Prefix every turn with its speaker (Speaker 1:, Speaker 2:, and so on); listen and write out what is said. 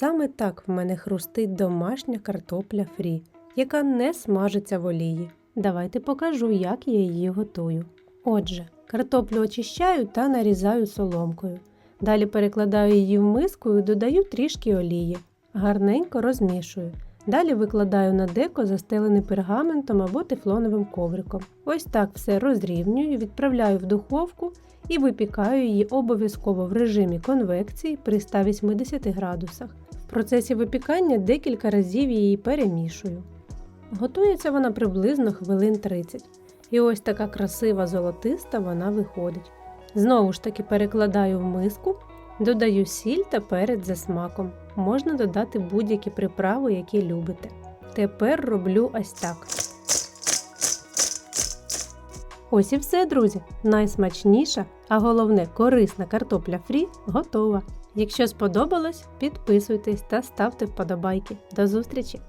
Speaker 1: Саме так в мене хрустить домашня картопля фрі, яка не смажиться в олії. Давайте покажу, як я її готую. Отже, картоплю очищаю та нарізаю соломкою. Далі перекладаю її в миску і додаю трішки олії. Гарненько розмішую. Далі викладаю на деко застелений пергаментом або тефлоновим ковриком. Ось так все розрівнюю, відправляю в духовку і випікаю її обов'язково в режимі конвекції при 180 градусах. В процесі випікання декілька разів її перемішую. Готується вона приблизно хвилин 30. І ось така красива золотиста вона виходить. Знову ж таки перекладаю в миску, додаю сіль та перець за смаком. Можна додати будь-які приправи, які любите. Тепер роблю ось так. Ось і все, друзі. Найсмачніша, а головне корисна картопля фрі готова. Якщо сподобалось, підписуйтесь та ставте вподобайки. До зустрічі!